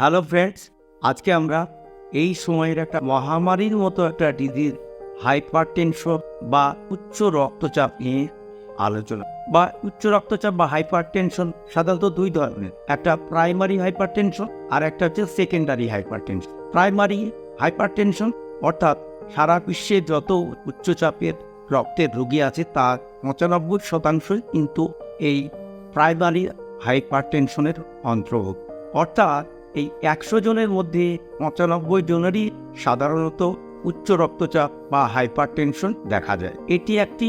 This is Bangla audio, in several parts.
হ্যালো ফ্রেন্ডস, আজকে আমরা এই সময়ের একটা মহামারীর মতো একটা ডিজিজ হাইপার টেনশন বা উচ্চ রক্তচাপ নিয়ে আলোচনা। বা উচ্চ রক্তচাপ বা হাইপার টেনশন সাধারণত দুই ধরনের, একটা প্রাইমারি হাইপার টেনশন আর একটা হচ্ছে secondary hypertension primary hypertension অর্থাৎ সারা বিশ্বে যত উচ্চচাপের রক্তের রোগী আছে, তার পঁচানব্বই শতাংশই কিন্তু এই প্রাইমারি হাইপার টেনশনের অন্তর্ভুক্ত। অর্থাৎ এই একশো জনের মধ্যে পঁচানব্বই জনেরই সাধারণত উচ্চ রক্তচাপ বা হাইপার টেনশন দেখা যায়। এটি একটি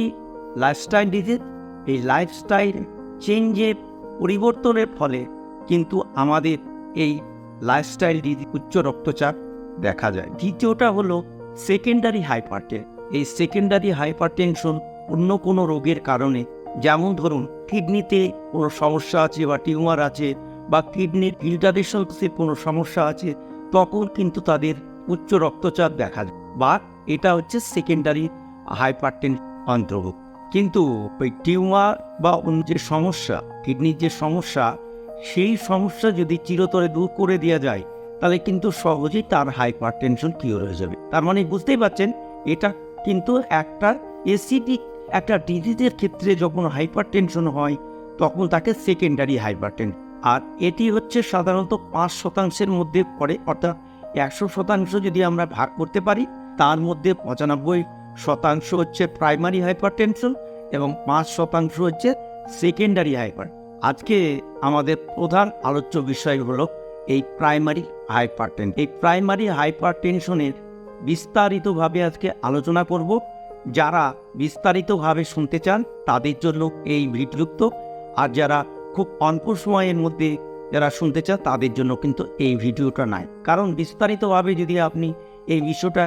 লাইফস্টাইল ডিজিজ এই লাইফস্টাইল চেঞ্জের পরিবর্তনের ফলে কিন্তু আমাদের এই লাইফস্টাইল ডিজিজ উচ্চ রক্তচাপ দেখা যায়। দ্বিতীয়টা হলো সেকেন্ডারি হাইপারটেন এই সেকেন্ডারি হাইপার টেনশন অন্য কোনো রোগের কারণে, যেমন ধরুন কিডনিতে কোনো সমস্যা আছে বা টিউমার আছে বা কিডনির ফিল্টারেশনসের কোনো সমস্যা আছে, তখন কিন্তু তাদের উচ্চ রক্তচাপ দেখা যায়। বা এটা হচ্ছে সেকেন্ডারি হাইপারটেন অন্তর্ভুক্ত। কিন্তু ওই টিউমার বা অন্য যে সমস্যা, কিডনির যে সমস্যা, সেই সমস্যা যদি চিরতরে দূর করে দেওয়া যায়, তাহলে কিন্তু সহজেই তার হাইপার টেনশন কিওর হয়ে যাবে। তার মানে বুঝতেই পারছেন, এটা কিন্তু একটা এসিডিক একটা ডিজিজের ক্ষেত্রে যখন হাইপার টেনশন হয়, তখন তাকে সেকেন্ডারি হাইপার টেনশন আর এটি হচ্ছে সাধারণত পাঁচ শতাংশের মধ্যে পড়ে, অর্থাৎ একশো শতাংশ যদি আমরা ভাগ করতে পারি, তার মধ্যে পঁচানব্বই শতাংশ হচ্ছে প্রাইমারি হাইপার টেনশন এবং পাঁচ শতাংশ হচ্ছে সেকেন্ডারি হাইপার আজকে আমাদের প্রধান আলোচ্য বিষয় হলো এই প্রাইমারি হাইপার এই প্রাইমারি হাইপার টেনশনের বিস্তারিতভাবে আজকে আলোচনা করব। যারা বিস্তারিতভাবে শুনতে চান, তাদের জন্য এই ভিডিওযুক্ত আর যারা খুব অল্প সময়ের মধ্যে যারা শুনতে চান, তাদের জন্য কিন্তু এই ভিডিওটা নাই কারণ বিস্তারিতভাবে যদি আপনি এই বিষয়টা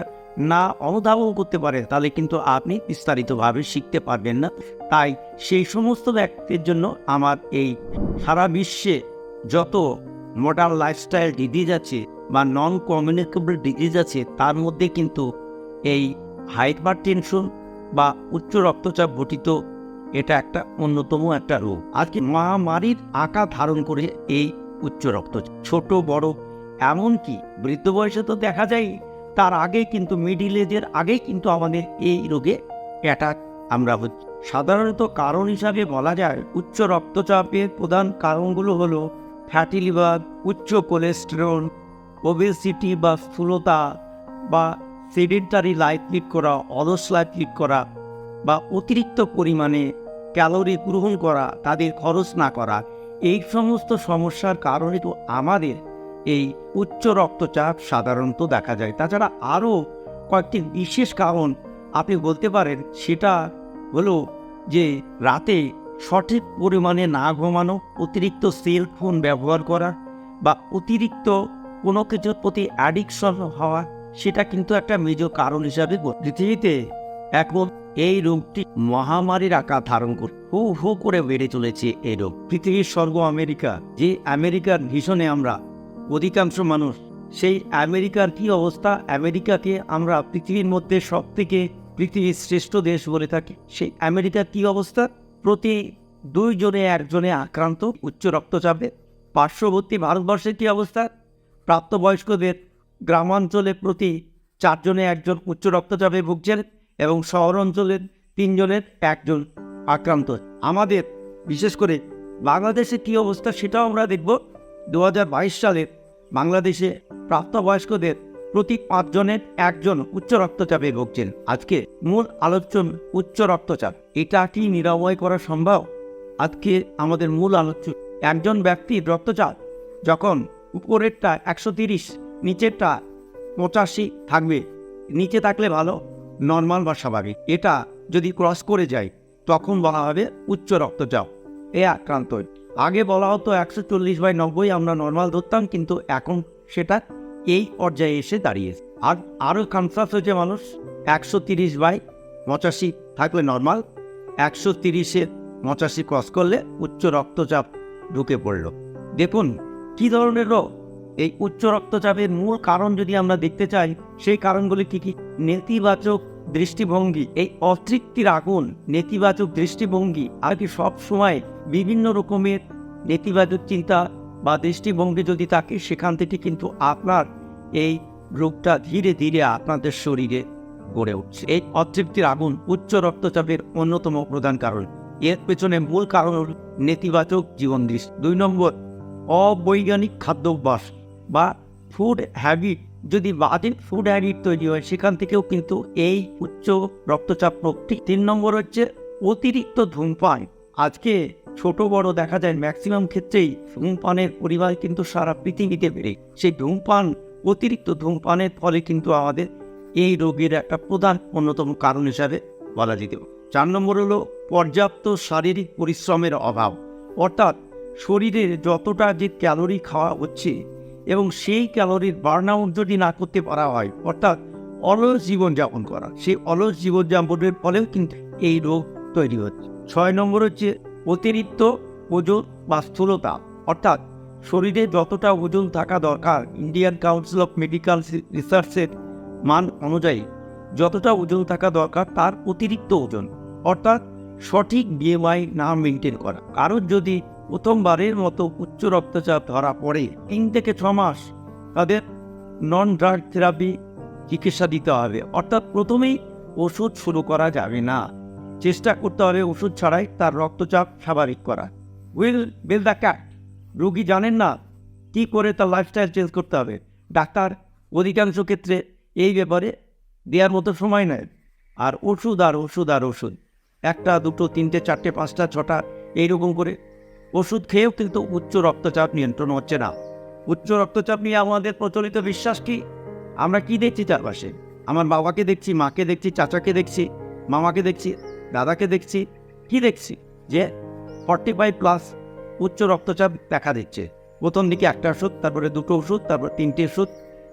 না অনুধাবন করতে পারেন, তাহলে কিন্তু আপনি বিস্তারিতভাবে শিখতে পারবেন না। তাই সেই সমস্ত ব্যক্তির জন্য আমার এই সারা বিশ্বে যত মডার্ন লাইফস্টাইল ডিজিজ আছে বা নন কমিউনিকেবল ডিজিজ আছে, তার মধ্যে কিন্তু এই হাইপার টেনশন বা উচ্চ রক্তচাপ ঘটিত এটা একটা অন্যতম একটা রোগ। আজকে মহামারীর আকার ধারণ করে এই উচ্চ রক্তচাপ ছোট, বড়, এমনকি বৃদ্ধ বয়সে তো দেখা যায়, তার আগে কিন্তু মিডিল এজের আগেই কিন্তু আমাদের এই রোগে অ্যাটাক আমরা হচ্ছি সাধারণত কারণ হিসাবে বলা যায়, উচ্চ রক্তচাপের প্রধান কারণগুলো হলো ফ্যাটি লিভার উচ্চ কোলেস্টেরল ওবেসিটি বা স্থূলতা বা সেডেন্টারি লাইফ লিড করা, অলস লাইফ লিড করা বা অতিরিক্ত পরিমাণে ক্যালোরি গ্রহণ করা, তাদের খরচ না করা, এই সমস্ত সমস্যার কারণে তো আমাদের এই উচ্চ রক্তচাপ সাধারণত দেখা যায়। তাছাড়া আরও কয়েকটি বিশেষ কারণ আপনি বলতে পারেন, সেটা হলো যে রাতে সঠিক পরিমাণে না ঘুমানো, অতিরিক্ত সেল ফোন ব্যবহার করা বা অতিরিক্ত কোনো কিছুর প্রতি অ্যাডিকশন হওয়া, সেটা কিন্তু একটা মেজ কারণ হিসাবে পৃথিবীতে এখন এই রোগটি মহামারীর আকার ধারণ করে, হু হু করে বেড়ে চলেছে এই রোগ। পৃথিবীর স্বর্গ আমেরিকা, যে আমেরিকার ভীষণে আমরা অধিকাংশ মানুষ, সেই আমেরিকার কি অবস্থা? আমেরিকাকে আমরা পৃথিবীর মধ্যে সব থেকে পৃথিবীর শ্রেষ্ঠ দেশ বলে থাকি। সেই আমেরিকার কি অবস্থা? প্রতি দুইজনে একজনে আক্রান্ত, উচ্চ রক্তচাপে। পার্শ্ববর্তী ভারতবর্ষের কি অবস্থা? প্রাপ্তবয়স্কদের গ্রামাঞ্চলে প্রতি চারজনে একজন উচ্চ রক্তচাপে ভুগছেন। এবং শহর অঞ্চলের তিনজনের একজন আক্রান্ত। আমাদের, বিশেষ করে বাংলাদেশে কী অবস্থা সেটাও আমরা দেখব দু সালের বাংলাদেশে প্রাপ্তবয়স্কদের প্রতি পাঁচজনের একজন উচ্চ রক্তচাপে ভুগছেন। আজকে মূল আলোচন উচ্চ রক্তচাপ, এটা কি নিরাময় করা সম্ভব? আজকে আমাদের মূল আলোচ্য, একজন ব্যক্তির রক্তচাপ যখন উপরেরটা একশো তিরিশ, নিচেরটা পঁচাশি থাকবে, নিচে থাকলে ভালো। নর্মাল বা স্বাভাবিক। এটা যদি ক্রস করে যায়, তখন বলা হবে উচ্চ রক্তচাপ। এ আক্রান্ত। আগে বলা হতো একশো চল্লিশ বাই নব্বই আমরা নর্মাল ধরতাম, কিন্তু এখন সেটা এই পর্যায়ে এসে দাঁড়িয়েছে। আর আরও কনসাস হয়েছে মানুষ, একশো তিরিশ বাই পঁচাশি থাকলে নর্মাল, একশো তিরিশের পঁচাশি ক্রস করলে উচ্চ রক্তচাপ ঢুকে পড়ল। দেখুন, কী ধরনের রোগ? এই উচ্চ রক্তচাপের মূল কারণ যদি আমরা দেখতে চাই, সেই কারণগুলি কি কি? নেতিবাচক দৃষ্টিভঙ্গি। এই অতৃপ্তির আগুন, নেতিবাচক দৃষ্টিভঙ্গি, আর কি সব সময় বিভিন্ন রকমের নেতিবাচক চিন্তা বা দৃষ্টিভঙ্গি যদি থাকে, সেখান থেকে কিন্তু আপনার এই রোগটা ধীরে ধীরে আপনাদের শরীরে গড়ে উঠছে। এই অতৃপ্তির আগুন উচ্চ রক্তচাপের অন্যতম প্রধান কারণ। এর পেছনে মূল কারণ হল নেতিবাচক জীবন দৃষ্টি। দুই নম্বর, অবৈজ্ঞানিক খাদ্যাভ্যাস। বা ফুড হ্যাবিট যদি বাজে ফুড হ্যাবিট তৈরি হয়, সেখান থেকেও কিন্তু এই উচ্চ রক্তচাপ রোগটি তিন নম্বর হচ্ছে অতিরিক্ত ধূমপান। আজকে ছোট বড় দেখা যায় ম্যাক্সিমাম ক্ষেত্রেই ধূমপানের পরিমাণ কিন্তু সারা পৃথিবীতে বেড়ে। সেই ধূমপান, অতিরিক্ত ধূমপানের ফলে কিন্তু আমাদের এই রোগের একটা প্রধান অন্যতম কারণ হিসাবে বলা যেতে পারে। চার নম্বর হলো পর্যাপ্ত শারীরিক পরিশ্রমের অভাব। অর্থাৎ শরীরে যতটা যে ক্যালোরি খাওয়া হচ্ছে এবং সেই ক্যালোরির বার্ন আউট যদি না করতে পারা হয়, অর্থাৎ অলস জীবনযাপন করা, সেই অলস জীবনযাপনের ফলেও কিন্তু এই রোগ তৈরি হচ্ছে। ছয় নম্বর হচ্ছে অতিরিক্ত ওজন বা স্থূলতা অর্থাৎ শরীরে যতটা ওজন থাকা দরকার ইন্ডিয়ান কাউন্সিল অফ মেডিকেল রিসার্চের মান অনুযায়ী যতটা ওজন থাকা দরকার তার অতিরিক্ত ওজন, অর্থাৎ সঠিক বিএমআই না মেনটেন করা। কারোর যদি প্রথমবারের মতো উচ্চ রক্তচাপ ধরা পড়ে তিন থেকে ছ মাস। তাদের নন ড্রাগ থেরাপি চিকিৎসা দিতে হবে। অর্থাৎ প্রথমেই ওষুধ শুরু করা যাবে না। চেষ্টা করতে হবে ওষুধ ছাড়াই তার রক্তচাপ স্বাভাবিক করা। উইল বিল দ্য ক্যাট, রুগী জানেন না কী করে তার লাইফস্টাইল চেঞ্জ করতে হবে। ডাক্তার অধিকাংশ ক্ষেত্রে এই ব্যাপারে দেওয়ার মতো সময় নেয়। আর ওষুধ আর ওষুধ আর ওষুধ, একটা, দুটো, তিনটে, চারটে, পাঁচটা, ছটা, এইরকম করে ওষুধ খেয়েও কিন্তু উচ্চ রক্তচাপ নিয়ন্ত্রণ হচ্ছে না। উচ্চ রক্তচাপ নিয়ে আমাদের প্রচলিত বিশ্বাস কি? আমরা কি দেখছি চারপাশে? আমার বাবাকে দেখছি, মাকে দেখছি, চাচাকে দেখছি, মামাকে দেখছি, দাদাকে দেখছি, কি দেখছি? যে ফর্টি ফাইভ প্লাস উচ্চ রক্তচাপ দেখা দিচ্ছে। প্রথম দিকে একটা ওষুধ, তারপরে দুটো ওষুধ, তারপর তিনটে ওষুধ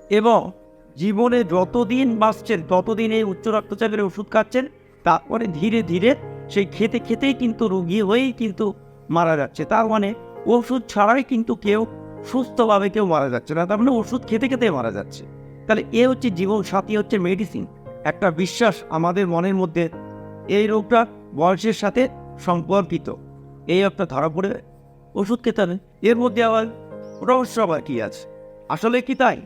এবং জীবনে যতদিন বাঁচছেন, ততদিন এই উচ্চ রক্তচাপের ওষুধ খাচ্ছেন, তারপরে ধীরে ধীরে সেই খেতে খেতেই কিন্তু রুগী হয়েই কিন্তু মারা যাচ্ছে। তার মানে ওষুধ ছাড়াই কিন্তু কেউ সুস্থভাবে কেউ মারা যাচ্ছে না, তার মানে ওষুধ খেতে খেতে মারা যাচ্ছে। তাহলে এ হচ্ছে জীবন সাথী হচ্ছে মেডিসিন একটা বিশ্বাস আমাদের মনের মধ্যে এই রোগটা বয়সের সাথে সম্পর্কিত। এই একটা ধরা পড়ে ওষুধ খেতে হবে। এর মধ্যে আবার রহস্য আবার কী আছে? আসলে কি তাই?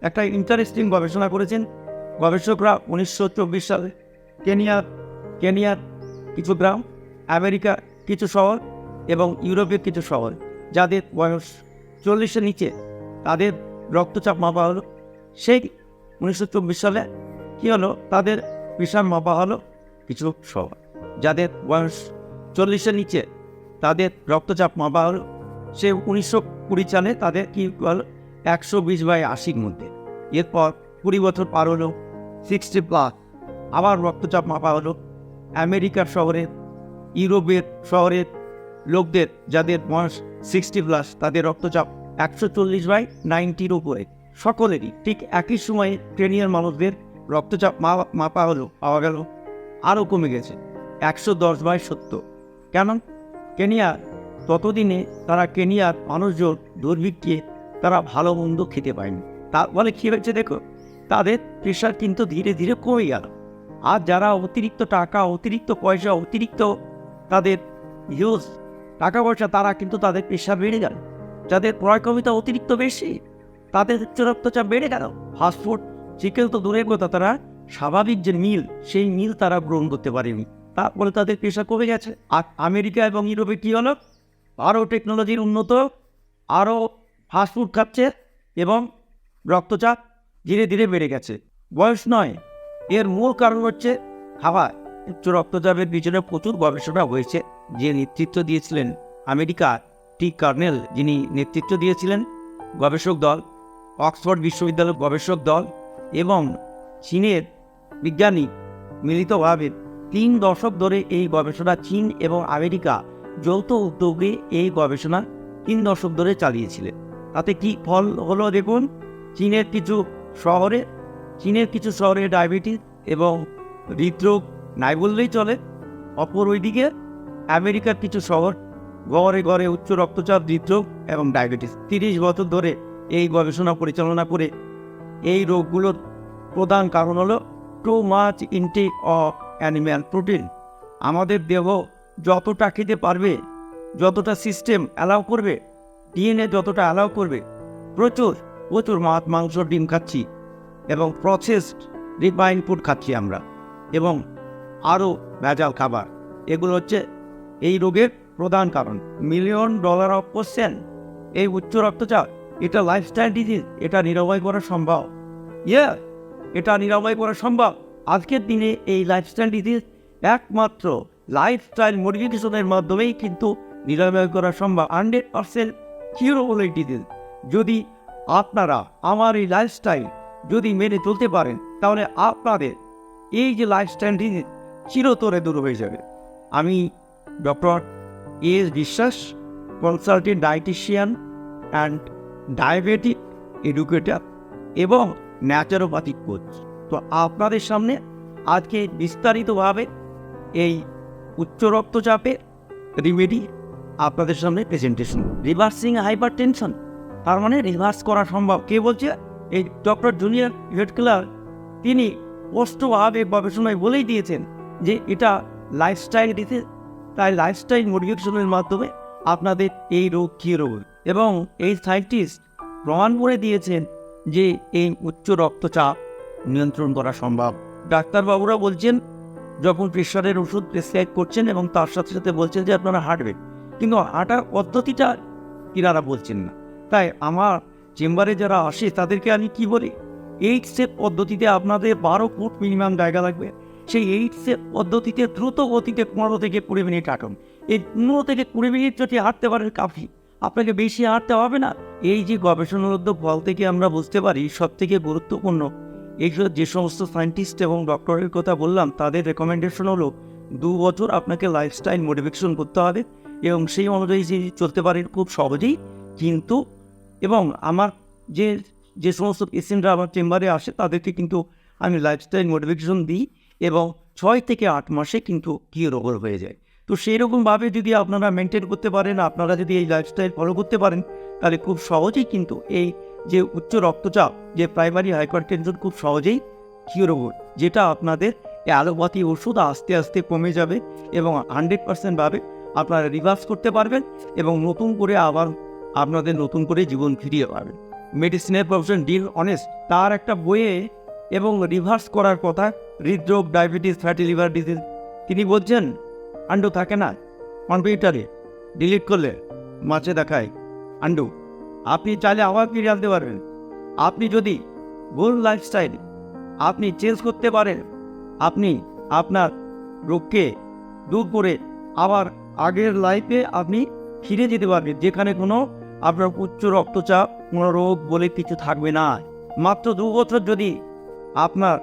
একটা ইন্টারেস্টিং গবেষণা করেছেন গবেষকরা উনিশশো চব্বিশ সালে। কেনিয়ার কেনিয়ার কিছু গ্রাম আমেরিকার কিছু শহর এবং ইউরোপের কিছু শহর, যাদের বয়স চল্লিশের নিচে, তাদের রক্তচাপ মাপা হলো। সেই উনিশশো চব্বিশ সালে কী হলো? তাদের প্রেশার মাপা হলো কিছু শহর, যাদের বয়স চল্লিশের নিচে, তাদের রক্তচাপ মাপা হলো। সে উনিশশো কুড়ি সালে তাদের কি হলো? একশো বিশ বাই আশির মধ্যে। এরপর কুড়ি বছর পার হলো সিক্সটি প্লাস আবার রক্তচাপ মাপা হলো। আমেরিকার শহরে, ইউরোপের শহরের লোকদের যাদের বয়স সিক্সটি প্লাস তাদের রক্তচাপ একশো চল্লিশ বাই নাইনটির উপরে। সকলেরই ঠিক একই সময়ে ট্রেনিয়ার মানুষদের রক্তচাপ মাপা হলো, পাওয়া গেল আরও কমে গেছে, একশো দশ বাই সত্তর। কেন? কেনিয়া ততদিনে তারা কেনিয়ার মানুষজন দুর্ভিক্ষে তারা ভালো মন্দ খেতে পায়নি। তার ফলে কী হয়েছে দেখো? তাদের প্রেশার কিন্তু ধীরে ধীরে কমে গেল। আর যারা অতিরিক্ত টাকা, অতিরিক্ত পয়সা, অতিরিক্ত তাদের ইউজ টাকা পয়সা তারা কিন্তু তাদের পেশা বেড়ে গেল। যাদের ক্রয় ক্ষমতা অতিরিক্ত বেশি, তাদের উচ্চ রক্তচাপ বেড়ে গেল। ফাস্টফুড চিকেন তো দূরের কথা, তারা স্বাভাবিক যে মিল সেই মিল তারা গ্রহণ করতে পারেনি। তারপরে তাদের পেশা কমে গেছে। আর আমেরিকা এবং ইউরোপে কী হলো? আরও টেকনোলজির উন্নত, আরও ফাস্টফুড খাচ্ছে এবং রক্তচাপ ধীরে ধীরে বেড়ে গেছে। বয়স নয়, এর মূল কারণ হচ্ছে খাবার। উচ্চ রক্তচাপের পিছনে প্রচুর গবেষণা হয়েছে। যে নেতৃত্ব দিয়েছিলেন আমেরিকা টি কার্নেল, যিনি নেতৃত্ব দিয়েছিলেন গবেষক দল, অক্সফোর্ড বিশ্ববিদ্যালয়ের গবেষক দল এবং চীনের বিজ্ঞানী মিলিতভাবে তিন দশক ধরে এই গবেষণা চীন এবং আমেরিকা যৌথ উদ্যোগে এই গবেষণা তিন দশক ধরে চালিয়েছিলেন। তাতে কি ফল হলো দেখুন? চীনের কিছু শহরে, চীনের কিছু শহরে ডায়াবেটিস এবং হৃদরোগ নাই বললেই চলে। অপর ওইদিকে আমেরিকার কিছু শহর ঘরে ঘরে উচ্চ রক্তচাপ, হৃদরোগ এবং ডায়াবেটিস। তিরিশ বছর ধরে এই গবেষণা পরিচালনা করে এই রোগগুলোর প্রধান কারণ হলো too much intake of animal protein আমাদের দেহ যতটা খেতে পারবে, যতটা সিস্টেম অ্যালাউ করবে ডিএনএ যতটা অ্যালাউ করবে, প্রচুর প্রচুর মাছ, মাংস, ডিম খাচ্ছি এবং প্রসেসড রিফাইন ফুড খাচ্ছি আমরা এবং আরও ভেজাল খাবার। এগুলো হচ্ছে এই রোগের প্রধান কারণ। মিলিয়ন ডলার অফ কোশ্চেন এই উচ্চ রক্তচাপ, এটা লাইফস্টাইল ডিজিজ এটা নিরাময় করা সম্ভব। ইয়ে এটা নিরাময় করা সম্ভব। আজকের দিনে এই লাইফস্টাইল ডিজিজ একমাত্র লাইফস্টাইল মডিফিকেশনের মাধ্যমেই কিন্তু নিরাময় করা সম্ভব। হান্ড্রেড পার্সেন্ট কিউরেবল এই ডিজিজ যদি আপনারা আমার এই লাইফস্টাইল যদি মেনে চলতে পারেন, তাহলে আপনাদের এই যে লাইফস্টাইল ডিজিজ চিরতরে দূর হয়ে যাবে। আমি doctor S Biswas consultant dietitian and diabetic educator এবং ন্যাচারোপ্যাথিক কোচ তো আপনাদের সামনে আজকে বিস্তারিতভাবে এই উচ্চ রক্তচাপের রিমেডি আপনাদের সামনে প্রেজেন্টেশন রিভার্সিং হাইপার টেনশন তার মানে রিভার্স করা সম্ভব। কে বলছে? এই ডক্টর জুনিয়র হেড ক্লার তিনি স্পষ্টভাবে গবেষণায় বলেই দিয়েছেন যে এটা লাইফস্টাইল ডিসিজ তাই লাইফস্টাইল মডিফিকেশনের মাধ্যমে আপনাদের এই রোগ কী রোগ এবং এই সায়েন্টিস্ট প্রমাণ করে দিয়েছেন যে এই উচ্চ রক্তচাপ নিয়ন্ত্রণ করা সম্ভব। ডাক্তারবাবুরা বলছেন, যখন প্রেশারের ওষুধ প্রেসক্রাইব করছেন এবং তার সাথে সাথে বলছেন যে আপনারা হাঁটবেন, কিন্তু হাঁটার পদ্ধতিটা কিনারা বলছেন না। তাই আমার চেম্বারে যারা আসে তাদেরকে আমি কি বলি? এইট স্টেপ পদ্ধতিতে আপনাদের বারো ফুট মিনিমাম জায়গা লাগবে। সেই এইট স্টেপ পদ্ধতিতে দ্রুত গতিতে পনেরো থেকে কুড়ি মিনিট হাঁটুন। এই পনেরো থেকে কুড়ি মিনিট যদি হাঁটতে পারেন, কাফি। আপনাকে বেশি হাঁটতে হবে না। এই যে গবেষণালব্ধ ফল থেকে আমরা বুঝতে পারি সব থেকে গুরুত্বপূর্ণ, এই যে- সমস্ত সায়েন্টিস্ট এবং ডক্টরের কথা বললাম, তাদের রেকমেন্ডেশন হলো দু বছর আপনাকে লাইফস্টাইল মডিফিকেশন করতে হবে এবং সেই অনুযায়ী যে চলতে পারেন খুব সহজেই। কিন্তু, এবং আমার যে যে সমস্ত পেশেন্টরা আমার চেম্বারে আসে, তাদেরকে কিন্তু আমি লাইফস্টাইল মডিফিকেশন দিই। এবং ছয় থেকে আট মাসে কিন্তু কিওর হয়ে যায়। তো সেই রকমভাবে যদি আপনারা মেনটেন করতে পারেন, আপনারা যদি এই লাইফস্টাইল ফলো করতে পারেন, তাহলে খুব সহজেই কিন্তু এই যে উচ্চ রক্তচাপ, যে প্রাইমারি হাইপারটেনশন খুব সহজেই কিওরেবল যেটা আপনাদের অ্যালোপ্যাথি ওষুধ আস্তে আস্তে কমে যাবে এবং হান্ড্রেড পার্সেন্টভাবে আপনারা রিভার্স করতে পারবেন এবং নতুন করে আবার আপনাদের নতুন করে জীবন ফিরিয়ে পাবেন। মেডিসিনের প্রফেশন ডিল অনেস্ট তার একটা বইয়ে এবং রিভার্স করার কথা হৃদরোগ, ডায়াবেটিস ফ্যাটি লিভার ডিজিজ তিনি বলছেন, আন্ডু থাকে না। কম্পিউটারে ডিলিট করলে মাঝে দেখায়, আন্ডু, আপনি চাইলে আবার ফিরে আনতে পারবেন। আপনি যদি ভুল লাইফস্টাইল আপনি চেঞ্জ করতে পারেন, আপনি আপনার রোগকে দূর করে আবার আগের লাইফে আপনি ফিরে যেতে পারবেন, যেখানে কোনো আপনার উচ্চ রক্তচাপ, কোনো রোগ বলে কিছু থাকবে না। মাত্র দু বছর যদি আপনার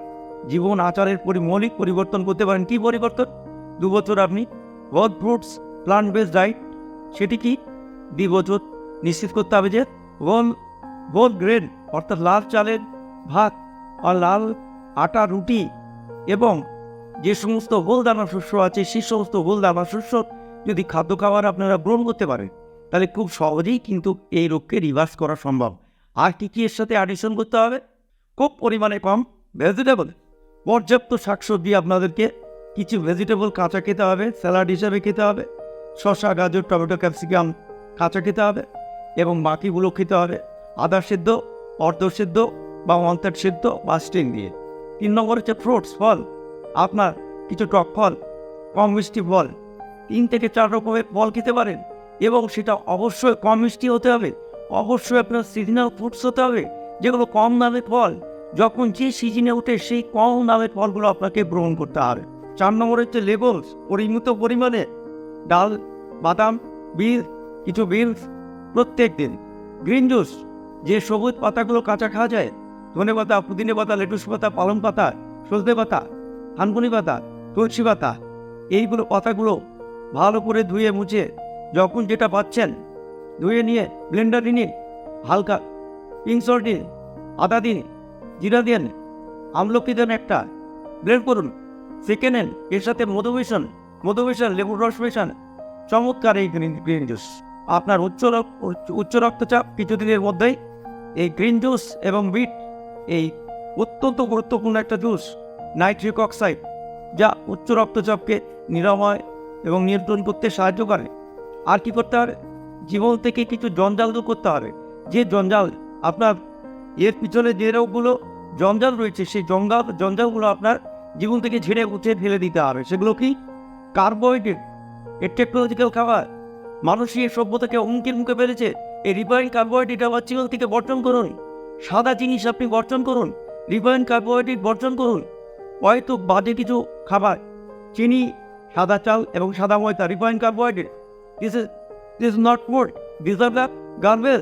জীবন আচারের পরি, মৌলিক পরিবর্তন করতে পারেন। কি পরিবর্তন? দু বছর আপনি হোল ফ্রুটস প্লান্ট বেসড ডাইট সেটি কি? দুই বছর নিশ্চিত করতে হবে যে হোল হোল গ্রেন অর্থাৎ লাল চালের ভাত আর লাল আটা, রুটি এবং যে সমস্ত হোল দানা শস্য আছে সেই সমস্ত হোল দানা শস্য যদি খাদ্য খাবার আপনারা গ্রহণ করতে পারেন, তাহলে খুব সহজেই কিন্তু এই রোগকে রিভার্স করা সম্ভব। আর কী কী এর সাথে অ্যাডিশন করতে হবে? খুব পরিমাণে কম ভেজিটেবল পর্যাপ্ত শাকসবজি আপনাদেরকে কিছু ভেজিটেবল কাঁচা খেতে হবে স্যালাড হিসাবে খেতে হবে, শসা, গাজর, টমেটো, ক্যাপসিকাম কাঁচা খেতে হবে এবং বাকিগুলো খেতে হবে আদা সেদ্ধ, অর্ধ সেদ্ধ বা অন্তার সেদ্ধ বা স্টিং দিয়ে। তিন নম্বর হচ্ছে ফ্রুটস ফল। আপনার কিছু টক ফল, কম মিষ্টি ফল, তিন থেকে চার রকমের ফল খেতে পারেন এবং সেটা অবশ্যই কম মিষ্টি হতে হবে। অবশ্যই আপনার সিজনাল ফ্রুটস হতে হবে, যেগুলো কম দামে ফল যখন যে সিজনে ওঠে সেই কম দামের ফলগুলো আপনাকে গ্রহণ করতে হবে চার নম্বর হচ্ছে লেবলস পরিমিত পরিমাণে ডাল, বাদাম, বীজ, কিছু বিনস প্রত্যেক দিন। গ্রিন জুস, যে সবুজ পাতাগুলো কাঁচা খাওয়া যায়, ধনে পাতা, পুদিনে পাতা, লেটুস পাতা, পালং পাতা, সজনে পাতা থানকুনি পাতা, তুলসী পাতা, এইগুলো পাতাগুলো ভালো করে ধুয়ে মুছে যখন যেটা পাচ্ছেন, ধুয়ে নিয়ে ব্লেন্ডারে নিয়ে হালকা পিঙ্ক সল্ট দিন আদা দিন জিরা দিন আমলকি দেন একটা। ব্লেন্ড করুন। সেকে নেন। এর সাথে মধু মিশন মধু লেবুর রস মিশন। চমৎকার এই গ্রিন গ্রিন জুস। আপনার উচ্চ- উচ্চ রক্তচাপ কিছুদিনের মধ্যেই এই গ্রিন জুস এবং বিট, এই অত্যন্ত গুরুত্বপূর্ণ একটা জুস, নাইট্রিক অক্সাইড, যা উচ্চ রক্তচাপকে নিরাময় এবং নিয়ন্ত্রণ করতে সাহায্য করে। আর কি করতে হবে? জীবন থেকে কিছু জঞ্জাল দূর করতে হবে। যে জঞ্জাল আপনার এর পিছনে যে রোগগুলো জঞ্জাল রয়েছে, সেই জঞ্জাল জঞ্জালগুলো আপনার জীবন থেকে ঝেড়ে উঠে ফেলে দিতে হবে। সেগুলো কি? কার্বোহাইড্রেট। এর টেকনোলজিক্যাল খাবার। মানুষই এই সভ্যতাকে হুমকির মুখে ফেলেছে। এই রিফাইন কার্বোহাইড্রেট আবার জীবন থেকে বর্জন করুন। সাদা জিনিস আপনি বর্জন করুন। রিফাইন কার্বোহাইড্রেট বর্জন করুন। হয়তো বাজে কিছু খাবার। চিনি, সাদা চাল এবং সাদা ময়দা refine carbohydrate this is this not food this are garbage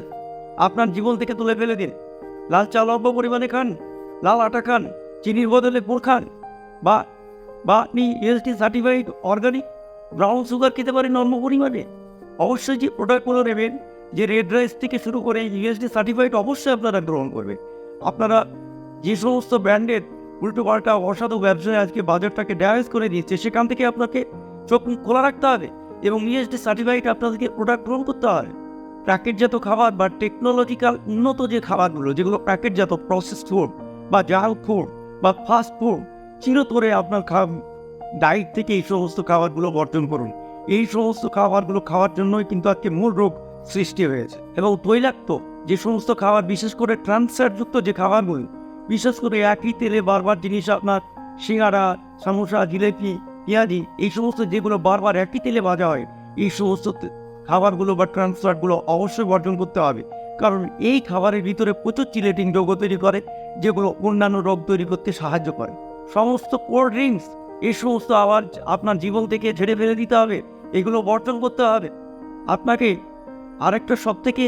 আপনার জীবন থেকে তুলে ফেলে দিন। লাল চাল অল্প পরিমাণে খান। লাল আটা খান, চিনির বদলে গুড় খান, বা বা আপনি UST certified organic brown sugar খেতে পারেন অল্প পরিমাণে। অবশ্যই যে প্রোডাক্টগুলো নেবেন, যে রেড রাইস থেকে শুরু করে ইউএসডি সার্টিফাইড অবশ্যই আপনারা গ্রহণ করবেন। আপনারা যে সমস্ত ব্র্যান্ডের উল্টো পাল্টা অসাধু ব্যবসায় আজকে বাজারটাকে ড্যামেজ করে দিচ্ছে, সেখান থেকে আপনাকে চোখ খোলা রাখতে হবে এবং ইউএসডি সার্টিফাইড আপনাদেরকে প্রোডাক্ট গ্রহণ করতে হবে। প্যাকেটজাত খাবার বা টেকনোলজিক্যাল উন্নত যে খাবারগুলো, যেগুলো প্যাকেটজাত প্রসেস ফুড বা জাঙ্ক ফুড বা ফাস্ট ফুড চিরতরে আপনার খা ডায়েট থেকে এই সমস্ত খাবারগুলো বর্জন করুন। এই সমস্ত খাবারগুলো খাওয়ার জন্যই কিন্তু আজকে মূল রোগ সৃষ্টি হয়েছে এবং তৈলাক্ত যে সমস্ত খাবার, বিশেষ করে ট্রান্সফ্যাটযুক্ত যে খাবারগুলো, বিশেষ করে একই তেলে বারবার জিনিস আপনার সিঙ্গারা, সমোসা, জিলেপি, পেঁয়াজি, এই সমস্ত যেগুলো বারবার একই তেলে ভাজা হয়, এই সমস্ত খাবারগুলো বা ট্রান্সফ্যাটগুলো অবশ্যই বর্জন করতে হবে। কারণ এই খাবারের ভিতরে প্রচুর চিলেটিং রোগ তৈরি করে, যেগুলো অন্যান্য রোগ তৈরি করতে সাহায্য করে। সমস্ত কোল্ড ড্রিঙ্কস, এই সমস্ত আবার আপনার জীবন থেকে ঝেড়ে ফেলে দিতে হবে, এগুলো বর্জন করতে হবে। আপনাকে আরেকটা সব থেকে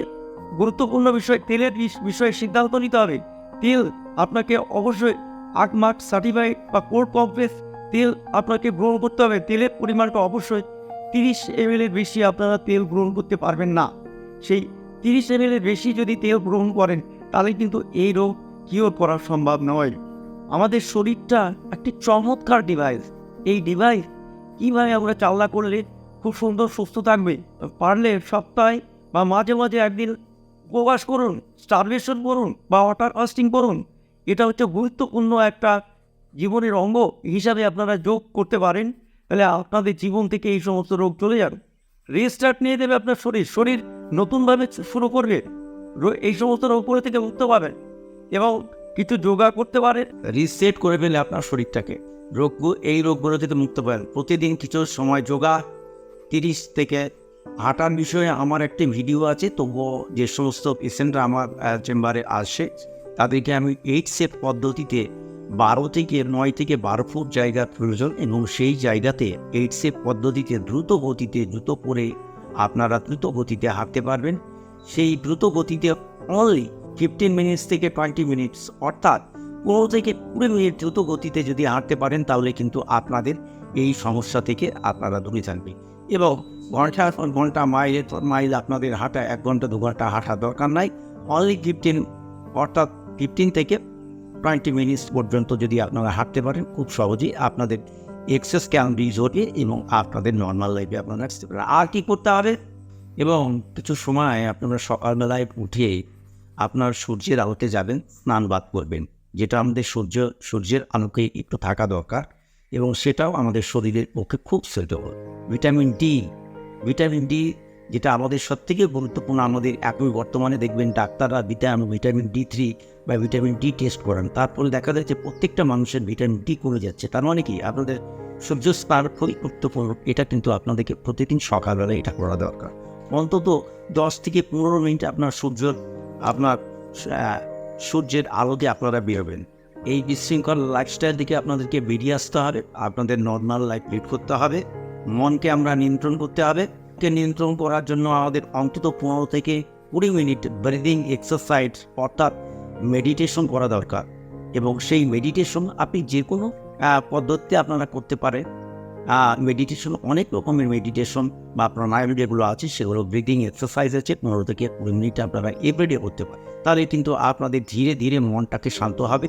গুরুত্বপূর্ণ বিষয়, তেলের বিষয়ে সিদ্ধান্ত নিতে হবে। তেল আপনাকে অবশ্যই আট মার্ক সার্টিফাইড বা কোর্ট কমপ্লেক্স তেল আপনাকে গ্রহণ করতে হবে। তেলের পরিমাণটা অবশ্যই তিরিশ এম বেশি আপনারা তেল গ্রহণ করতে পারবেন না। সেই তিরিশ এম বেশি যদি তেল গ্রহণ করেন, তাহলে কিন্তু এই রোগ কিওর করা সম্ভব নয়। আমাদের শরীরটা একটি চমৎকার ডিভাইস এই ডিভাইস কীভাবে আমরা চালনা করলে খুব সুন্দর সুস্থ থাকবে পারলে সপ্তাহে বা মাঝে মাঝে একদিন উপবাস করুন স্টারভেশন করুন বা ওয়াটার ফাস্টিং করুন। এটা হচ্ছে গুরুত্বপূর্ণ একটা জীবনের অঙ্গ হিসাবে আপনারা যোগ করতে পারেন, তাহলে আপনাদের জীবন থেকে এই সমস্ত রোগ চলে যাবে। রেস্টার্ট নিয়ে দেবে আপনার শরীর। শরীর নতুনভাবে শুরু করবে। রো- এই সমস্ত রোগগুলো থেকে মুক্ত পাবেন এবং কিছু যোগা করতে পারেন রিসেট করে ফেলে আপনার শরীরটাকে। রোগ এই রোগগুলো থেকে মুক্ত পাবেন। প্রতিদিন কিছু সময় যোগা। তিরিশ থেকে হাঁটার বিষয়ে আমার একটি ভিডিও আছে। তবুও যে সমস্ত পেশেন্টরা আমার চেম্বারে আসে, তাদেরকে আমি এইট সেট পদ্ধতিতে বারো থেকে নয় থেকে বারো ফুট জায়গার প্রয়োজন এবং সেই জায়গাতে এইট সেট পদ্ধতিতে দ্রুত গতিতে দ্রুত করে আপনারা দ্রুত গতিতে হাঁটতে পারবেন। সেই দ্রুত গতিতে অনলি ফিফটিন মিনিটস থেকে টোয়েন্টি মিনিটস অর্থাৎ পনেরো থেকে কুড়ি মিনিট দ্রুত গতিতে যদি হাঁটতে পারেন, তাহলে কিন্তু আপনাদের এই সমস্যা থেকে আপনারা দূরে থাকবেন এবং ঘণ্টা ঘণ্টা মাইলের মাইল আপনাদের হাঁটা, এক ঘণ্টা, দু ঘণ্টা হাঁটা দরকার নাই। অনলি ফিফটিন অর্থাৎ ফিফটিন থেকে টোয়েন্টি মিনিটস পর্যন্ত যদি আপনারা হাঁটতে পারেন, খুব সহজেই আপনাদের এক্সেস ক্যালোরিজ ওঠে এবং আপনাদের নর্মাল লাইফে আপনারা আসতে পারেন। আর কী করতে হবে? এবং কিছু সময় আপনারা সকালবেলায় উঠে আপনার সূর্যের আলোতে যাবেন, স্নান বাদ করবেন, যেটা আমাদের সূর্য, সূর্যের আলোকে একটু থাকা দরকার এবং সেটাও আমাদের শরীরের পক্ষে খুব suitable vitamin D vitamin D যেটা আমাদের সব থেকে গুরুত্বপূর্ণ, আমাদের এখন বর্তমানে দেখবেন ডাক্তাররা ভিটামিন ভিটামিন ডি থ্রি বা ভিটামিন ডি টেস্ট করেন, তারপরে দেখা যাচ্ছে প্রত্যেকটা মানুষের ভিটামিন ডি কমে যাচ্ছে। তার মানে কি? আপনাদের সূর্য স্নান খুবই গুরুত্বপূর্ণ। এটা কিন্তু আপনাদেরকে প্রতিদিন সকালবেলা এটা করা দরকার। অন্তত দশ থেকে পনেরো মিনিট আপনার সূর্য, আপনার সূর্যের আলোতে আপনারা বেরোবেন। এই বিশৃঙ্খল লাইফস্টাইল থেকে আপনাদেরকে বেরিয়ে আসতে হবে। আপনাদের নর্মাল লাইফ লিড করতে হবে। মনকে আমরা নিয়ন্ত্রণ করতে হবে। কে নিয়ন্ত্রণ করার জন্য আমাদের অন্তত পনেরো থেকে কুড়ি মিনিট ব্রিদিং এক্সারসাইজ অর্থাৎ মেডিটেশন করা দরকার। এবং সেই মেডিটেশন আপনি যে কোনো পদ্ধতিতে আপনারা করতে পারেন। মেডিটেশন অনেক রকমের মেডিটেশন বা প্রাণায়াম যেগুলো আছে, সেগুলো ব্রিদিং এক্সারসাইজ আছে, পনেরো থেকে কুড়ি মিনিট আপনারা এভরিডে করতে পারেন। তাহলে কিন্তু আপনাদের ধীরে ধীরে মনটাকে শান্ত হবে।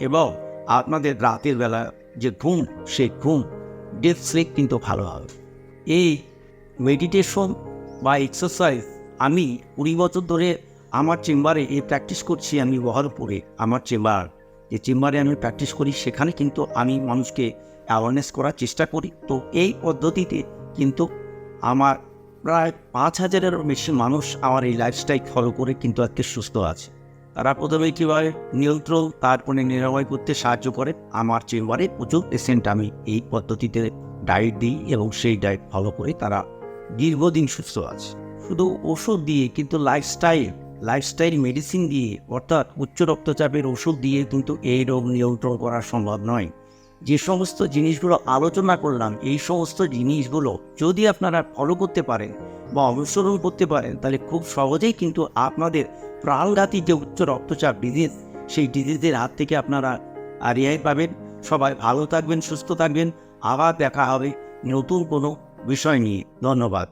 এবং আপনাদের রাতের বেলা যে ঘুম, সেই ঘুম ডেথ স্লিপ কিন্তু ভালো হবে। এই মেডিটেশন বা এক্সারসাইজ আমি কুড়ি বছর ধরে আমার চেম্বারে এই প্র্যাকটিস করছি আমি বহরপুরে আমার চেম্বার। যে চেম্বারে আমি প্র্যাকটিস করি, সেখানে কিন্তু আমি মানুষকে অ্যাওয়ারনেস করার চেষ্টা করি। তো এই পদ্ধতিতে কিন্তু আমার প্রায় পাঁচ হাজারেরও বেশি মানুষ আমার এই লাইফস্টাইল ফলো করে কিন্তু আজকে সুস্থ আছে। তারা প্রথমে কীভাবে নিয়ন্ত্রণ, তারপরে নিরাময় করতে সাহায্য করে, আমার চেম্বারে প্রচুর পেশেন্ট আমি এই পদ্ধতিতে ডায়েট দিই এবং সেই ডায়েট ফলো করে তারা দীর্ঘদিন সুস্থ আছে। শুধু ওষুধ দিয়ে কিন্তু লাইফস্টাইল লাইফস্টাইল মেডিসিন দিয়ে, অর্থাৎ উচ্চ রক্তচাপের ওষুধ দিয়ে কিন্তু এই রোগ নিয়ন্ত্রণ করা সম্ভব নয়। যে সমস্ত জিনিসগুলো আলোচনা করলাম, এই সমস্ত জিনিসগুলো যদি আপনারা ফলো করতে পারেন বা অনুসরণ করতে পারেন, তাহলে খুব সহজেই কিন্তু আপনাদের প্রাণঘাতী যে উচ্চ রক্তচাপ ডিজিজ সেই ডিজিজের হাত থেকে আপনারা রেহাই পাবেন। সবাই ভালো থাকবেন, সুস্থ থাকবেন। আবার দেখা হবে নতুন কোনো বিষয় নিয়ে। ধন্যবাদ।